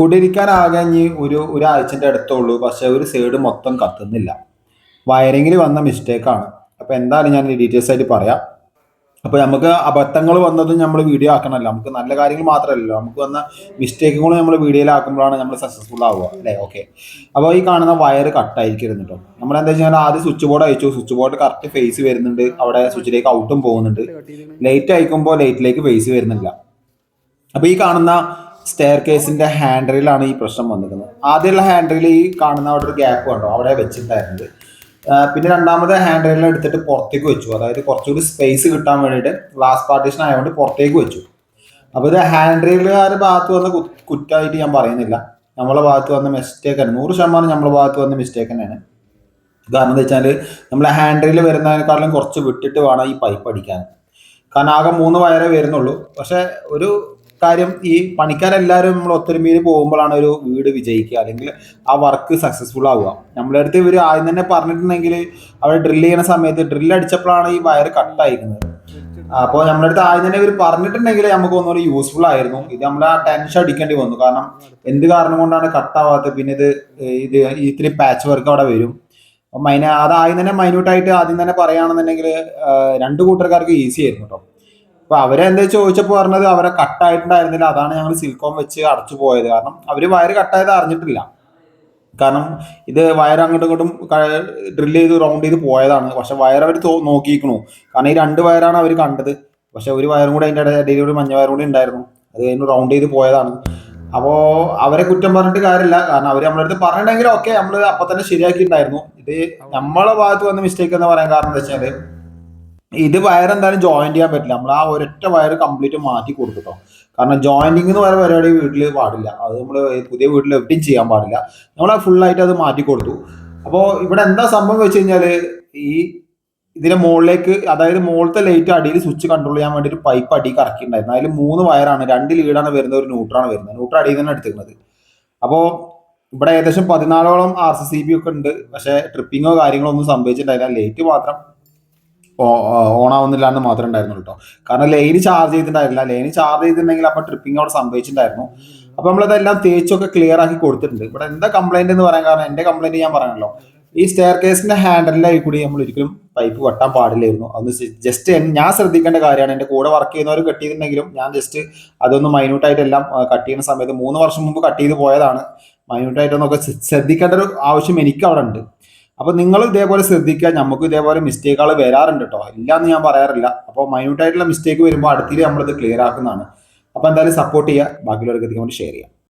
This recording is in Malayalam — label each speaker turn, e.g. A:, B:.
A: കുടിരിക്കാനാകെ ഇനി ഒരു ഒരാഴ്ചന്റെ അടുത്തുള്ളൂ. പക്ഷെ ഒരു സൈഡ് മൊത്തം കത്തുന്നില്ല. വയറിങ്ങിൽ വന്ന മിസ്റ്റേക്കാണ് അപ്പോൾ എന്തായാലും ഞാൻ ഡീറ്റെയിൽസ് ആയിട്ട് പറയാം. അപ്പോൾ നമുക്ക് അബദ്ധങ്ങൾ വന്നതും നമ്മൾ വീഡിയോ ആക്കണമല്ലോ. നമുക്ക് നല്ല കാര്യങ്ങൾ മാത്രമല്ലല്ലോ. നമുക്ക് വന്ന മിസ്റ്റേക്കുകളും നമ്മൾ വീഡിയോയിലാക്കുമ്പോഴാണ് നമ്മൾ സക്സസ്ഫുൾ ആവുക അല്ലേ? ഓക്കെ അപ്പോൾ ഈ കാണുന്ന വയർ കട്ടായിരിക്കരുത് കേട്ടോ നമ്മൾ എന്താ വെച്ചാൽ ആദ്യം സ്വിച്ച് ബോർഡ് അയച്ചു. സ്വിച്ച് ബോർഡ് കറക്റ്റ് ഫേസ് വരുന്നുണ്ട്. അവിടെ സ്വിച്ചിലേക്ക് ഔട്ടും പോകുന്നുണ്ട്. ലൈറ്റ് അയക്കുമ്പോൾ ലൈറ്റിലേക്ക് ഫേസ് വരുന്നില്ല. അപ്പോൾ ഈ കാണുന്ന സ്റ്റെയർ കേസിന്റെ ഹാൻഡറിലാണ് ഈ പ്രശ്നം വന്നിരിക്കുന്നത്. ആദ്യമുള്ള ഹാൻഡറിൽ ഈ കാണുന്ന അവിടെ ഒരു ഗ്യാപ്പ് കണ്ടോ? അവിടെ വെച്ചിട്ടുണ്ടായിരുന്നത്. പിന്നെ രണ്ടാമത്തെ ഹാൻഡിൽ എടുത്തിട്ട് പുറത്തേക്ക് വെച്ചു. അതായത് കുറച്ചുകൂടി സ്പേസ് കിട്ടാൻ വേണ്ടിയിട്ട് ഗ്ലാസ് പാർട്ടീഷൻ ആയതുകൊണ്ട് പുറത്തേക്ക് വെച്ചു. അപ്പോൾ ഇത് ഹാൻഡ് റെയിലുകാരുടെ ഭാഗത്ത് വന്ന കുറ്റമായിട്ട് ഞാൻ പറയുന്നില്ല. നമ്മളെ ഭാഗത്ത് വന്ന മിസ്റ്റേക്ക് തന്നെ. നൂറ് ശതമാനം നമ്മളെ ഭാഗത്ത് വന്ന മിസ്റ്റേക്ക് തന്നെയാണ്. കാരണം എന്താ വെച്ചാൽ നമ്മളെ ഹാൻഡ് റെയിൽ വരുന്നതിനേക്കാളും കുറച്ച് വിട്ടിട്ട് വേണം ഈ പൈപ്പ് അടിക്കാൻ. കാരണം ആകെ മൂന്ന് വയറേ വരുന്നുള്ളൂ. പക്ഷേ ഒരു കാര്യം ഈ പണിക്കാരെല്ലാവരും നമ്മൾ ഒത്തൊരുമയിൽ പോകുമ്പോഴാണ് ഒരു വീട് വിജയിക്കുക അല്ലെങ്കിൽ ആ വർക്ക് സക്സസ്ഫുൾ ആവുക. നമ്മളെ അടുത്ത് ഇവർ ആദ്യം തന്നെ പറഞ്ഞിട്ടുണ്ടെങ്കിൽ അവിടെ ഡ്രിൽ ചെയ്യുന്ന സമയത്ത് ഡ്രില്ല് അടിച്ചപ്പോഴാണ് ഈ വയർ കട്ടായിരിക്കുന്നത് അപ്പോൾ നമ്മുടെ അടുത്ത് ആദ്യം തന്നെ ഇവർ പറഞ്ഞിട്ടുണ്ടെങ്കിൽ നമുക്ക് ഒന്നുകൂടി യൂസ്ഫുൾ ആയിരുന്നു. ഇത് നമ്മൾ ആ ടെൻഷൻ അടിക്കേണ്ടി വന്നു. കാരണം എന്ത് കാരണം കൊണ്ടാണ് കട്ടാവാത്തത് പിന്നെ ഇത് ഇത് ഇത്തിരി പാച്ച് വർക്ക് അവിടെ വരും. അപ്പം മൈന അത് ആദ്യം തന്നെ മൈന്യൂട്ടായിട്ട് ആദ്യം തന്നെ പറയുകയാണെന്നുണ്ടെങ്കിൽ രണ്ട് കൂട്ടർക്കാർക്ക് ഈസി ആയിരുന്നു കേട്ടോ അപ്പൊ അവരെന്താ ചോദിച്ചപ്പോൾ പറഞ്ഞത് അവരെ കട്ടായിട്ടുണ്ടായിരുന്നില്ല. അതാണ് ഞങ്ങൾ സിൽക്കോം വെച്ച് അടച്ചു പോയത്. കാരണം അവർ വയറ് കട്ടായത് അറിഞ്ഞിട്ടില്ല. കാരണം ഇത് വയർ അങ്ങോട്ടും ഇങ്ങോട്ടും ഡ്രില്ല് ചെയ്ത് റൗണ്ട് ചെയ്ത് പോയതാണ്. പക്ഷെ വയർ അവർ നോക്കിയിരിക്കണു. കാരണം ഈ രണ്ട് വയറാണ് അവർ കണ്ടത്. പക്ഷെ ഒരു വയറും കൂടെ അതിന്റെ ഇടയിൽ ഒരു മഞ്ഞ വയറും കൂടി ഉണ്ടായിരുന്നു. അത് കഴിഞ്ഞ് റൗണ്ട് ചെയ്ത് പോയതാണ്. അപ്പോൾ അവരെ കുറ്റം പറഞ്ഞിട്ട് കാര്യമില്ല. കാരണം അവർ നമ്മളെ അടുത്ത് പറഞ്ഞിട്ടുണ്ടെങ്കിൽ ഓക്കെ നമ്മൾ അപ്പം തന്നെ ശരിയാക്കിയിട്ടുണ്ടായിരുന്നു. ഇത് നമ്മളെ ഭാഗത്ത് വന്ന മിസ്റ്റേക്ക് എന്ന് പറയാൻ കാരണം എന്താ വെച്ചാൽ ഇത് വയർ എന്തായാലും ജോയിൻ ചെയ്യാൻ പറ്റില്ല. നമ്മൾ ആ ഒരൊറ്റ വയർ കംപ്ലീറ്റ് മാറ്റി കൊടുത്തിട്ടോ. കാരണം ജോയിന്റിങ് എന്ന് പറയുന്ന പരിപാടി വീട്ടിൽ പാടില്ല. അത് നമ്മൾ പുതിയ വീട്ടിൽ എവിടെയും ചെയ്യാൻ പാടില്ല. നമ്മൾ ഫുള്ളായിട്ട് അത് മാറ്റി കൊടുത്തു. അപ്പോൾ ഇവിടെ എന്താ സംഭവം വെച്ച് കഴിഞ്ഞാൽ ഈ ഇതിന്റെ മുകളിലേക്ക് അതായത് മുകളിലത്തെ ലൈറ്റ് അടിയിൽ സ്വിച്ച് കൺട്രോൾ ചെയ്യാൻ വേണ്ടി ഒരു പൈപ്പ് അടിയിൽ കറക്കിയിട്ടുണ്ടായിരുന്നു. അതിൽ മൂന്ന് വയറാണ്. രണ്ട് ലീഡാണ് വരുന്നത് ഒരു ന്യൂട്രാണ് വരുന്നത്. ന്യൂട്ര അടിയിൽ തന്നെ എടുത്തിരുന്നത് അപ്പോൾ ഇവിടെ ഏകദേശം പതിനാലോളം ആർ സി സി ബി ഒക്കെ ഉണ്ട്. പക്ഷേ ട്രിപ്പിങ്ങോ കാര്യങ്ങളോ ഒന്നും സംഭവിച്ചിട്ടുണ്ടായില്ല. ലൈറ്റ് മാത്രം ഓൺ ആവുന്നില്ല എന്ന് മാത്രമേ ഉണ്ടായിരുന്നുള്ളൂ കേട്ടോ കാരണം ലൈന് ചാർജ് ചെയ്തിട്ടുണ്ടായിരുന്നില്ല. ലൈന് ചാർജ് ചെയ്തിട്ടുണ്ടെങ്കിൽ അപ്പോൾ ട്രിപ്പിംഗ് അവിടെ സംഭവിച്ചിട്ടുണ്ടായിരുന്നു. അപ്പോൾ നമ്മളതെല്ലാം തേച്ചൊക്കെ ക്ലിയർ ആക്കി കൊടുത്തിട്ടുണ്ട്. ഇവിടെ എന്താ കംപ്ലൈന്റ് എന്ന് പറയാൻ കാരണം എന്റെ കംപ്ലൈന്റ് ഞാൻ പറയാനല്ലോ ഈ സ്റ്റെയർ കേസിന്റെ ഹാൻഡലിലായി കൂടി നമ്മൾ ഒരിക്കലും പൈപ്പ് വെട്ടാൻ പാടില്ലായിരുന്നു. അത് ജസ്റ്റ് ഞാൻ ശ്രദ്ധിക്കേണ്ട കാര്യമാണ്. എന്റെ കൂടെ വർക്ക് ചെയ്യുന്നവർ കട്ട് ചെയ്തിട്ടുണ്ടെങ്കിലും ഞാൻ ജസ്റ്റ് അതൊന്ന് മൈന്യൂട്ടായിട്ട് എല്ലാം കട്ട് ചെയ്യുന്ന സമയത്ത് മൂന്ന് വർഷം മുമ്പ് കട്ട് ചെയ്ത് പോയതാണ്. മൈന്യൂട്ടായിട്ടൊന്നൊക്കെ ശ്രദ്ധിക്കേണ്ട ഒരു ആവശ്യം എനിക്ക് അവിടെ ഉണ്ട്. അപ്പൊ നിങ്ങൾ ഇതേപോലെ ശ്രദ്ധിക്കുക. നമുക്ക് ഇതേപോലെ മിസ്റ്റേക്കുകൾ വരാറുണ്ട് കേട്ടോ ഇല്ല എന്ന് ഞാൻ പറയാറില്ല. അപ്പോൾ മൈന്യൂട്ട് ആയിട്ടുള്ള മിസ്റ്റേക്ക് വരുമ്പോൾ അടുത്തിൽ നമ്മളിത് ക്ലിയർ ആക്കുന്നതാണ്. അപ്പൊ എന്തായാലും സപ്പോർട്ട് ചെയ്യുക. ബാക്കിയുള്ളവർക്ക് എത്തിക്കാൻ വേണ്ടി ഷെയർ ചെയ്യാം.